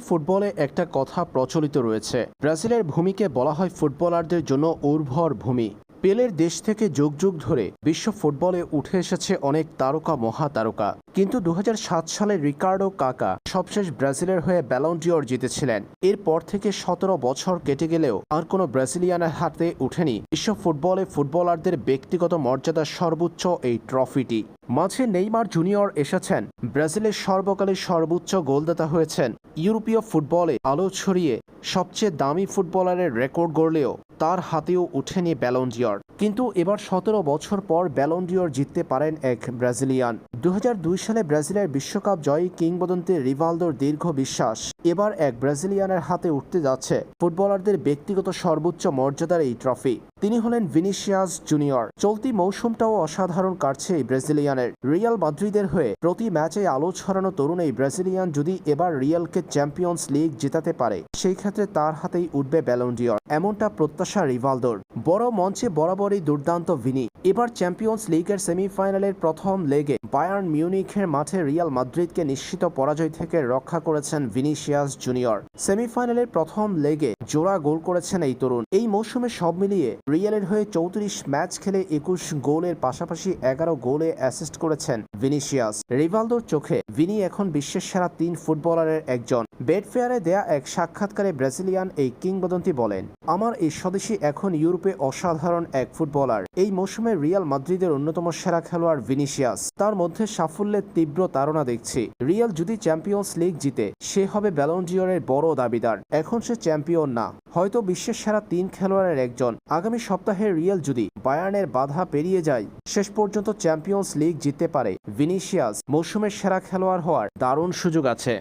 ফুটবলে একটা কথা প্রচলিত রয়েছে। ব্রাজিলের ভূমিকে বলা হয় ফুটবলারদের জন্য উর্বর ভূমি। পেলের দেশ থেকে যুগ যুগ ধরে বিশ্ব ফুটবলে উঠে এসেছে অনেক তারকা মহাতারকা। কিন্তু দু হাজার সাত সালে রিকার্ডো কাকা সবশেষ ব্রাজিলের হয়ে ব্যালন্ডিওর জিতেছিলেন। এরপর থেকে সতেরো বছর কেটে গেলেও আর কোনো ব্রাজিলিয়ানের হাতে উঠেনি বিশ্ব ফুটবলে ফুটবলারদের ব্যক্তিগত মর্যাদার সর্বোচ্চ এই ট্রফিটি। মাঝে নেইমার জুনিয়র এসেছেন। ব্রাজিলের সর্বকালের সর্বোচ্চ গোলদাতা হয়েছেন। ইউরোপীয় ফুটবলে আলো ছড়িয়ে সবচেয়ে দামি ফুটবলারের রেকর্ড গড়লেও তার হাতেও উঠেনি ব্যালন্ডিয়র কিন্তু এবার সতেরো বছর পর ব্যালন্ডিয়র জিততে পারেন এক ব্রাজিলিয়ান। দু সালে ব্রাজিলের বিশ্বকাপ জয়ী কিংবদন্তি রিভালদোর দীর্ঘ বিশ্বাস। এবার এক ব্রাজিলিয়ানের হাতে উঠতে যাচ্ছে ফুটবলারদের ব্যক্তিগত সর্বোচ্চ মর্যাদার এই ট্রফি। তিনি হলেন ভিনিসিয়াস জুনিয়র। চলতি মৌসুমটাও অসাধারণ কাটছে এই ব্রাজিলিয়ানের। রিয়াল মাদ্রিদের হয়ে প্রতি ম্যাচে আলো ছড়ানো তরুণ এই ব্রাজিলিয়ান যদি এবার রিয়ালকে চ্যাম্পিয়ন্স লিগ জেতাতে পারে, সেই ক্ষেত্রে তার হাতেই উঠবে ব্যালন্ডিয়র এমনটা প্রত্যাশা রিভালদোর। বড় মঞ্চে বরাবরই দুর্দান্ত ভিনি এবার চ্যাম্পিয়ন্স লিগের সেমিফাইনালের প্রথম লেগে বায়ার্ন মিউনিখের মাঠে রিয়াল মাদ্রিদকে নিশ্চিত পরাজয় থেকে রক্ষা করেছেন ভিনিসিয়াস জুনিয়র। সেমিফাইনালের প্রথম লেগে জোড়া গোল করেছেন এই তরুণ। এই মৌসুমে সব মিলিয়ে রিয়ালের হয়ে চৌত্রিশ ম্যাচ খেলে একুশ গোলের পাশাপাশি এগারো গোলে অ্যাসিস্ট করেছেন ভিনিসিয়াস। রিভালদোর চোখে ভিনি এখন বিশ্বের সেরা তিন ফুটবলারের একজন। বেডফেয়ারে দেয়া এক সাক্ষাৎকারে ব্রাজিলিয়ান এই কিংবদন্তি বলেন, আমার এই স্বদেশী এখন ইউরোপে অসাধারণ এক ফুটবলার। এই মৌসুমে রিয়াল মাদ্রিদের অন্যতম সেরা খেলোয়াড় ভিনিসিয়াস। তার মধ্যে সাফল্যের তীব্র তাড়না দেখছি। রিয়াল যদি চ্যাম্পিয়ন্স লিগ জিতে, সে হবে ব্যালন্ডিয়রের বড় দাবিদার। এখন সে চ্যাম্পিয়ন না। হয়তো বিশ্বের সেরা তিন খেলোয়াড়ের একজন। আগামী সপ্তাহে রিয়াল যদি বায়ার্নের বাধা পেরিয়ে যায়, শেষ পর্যন্ত চ্যাম্পিয়ন্স লিগ জিততে পারে ভিনিসিয়াস। মৌসুমের সেরা খেলোয়াড় হওয়ার দারুণ সুযোগ আছে।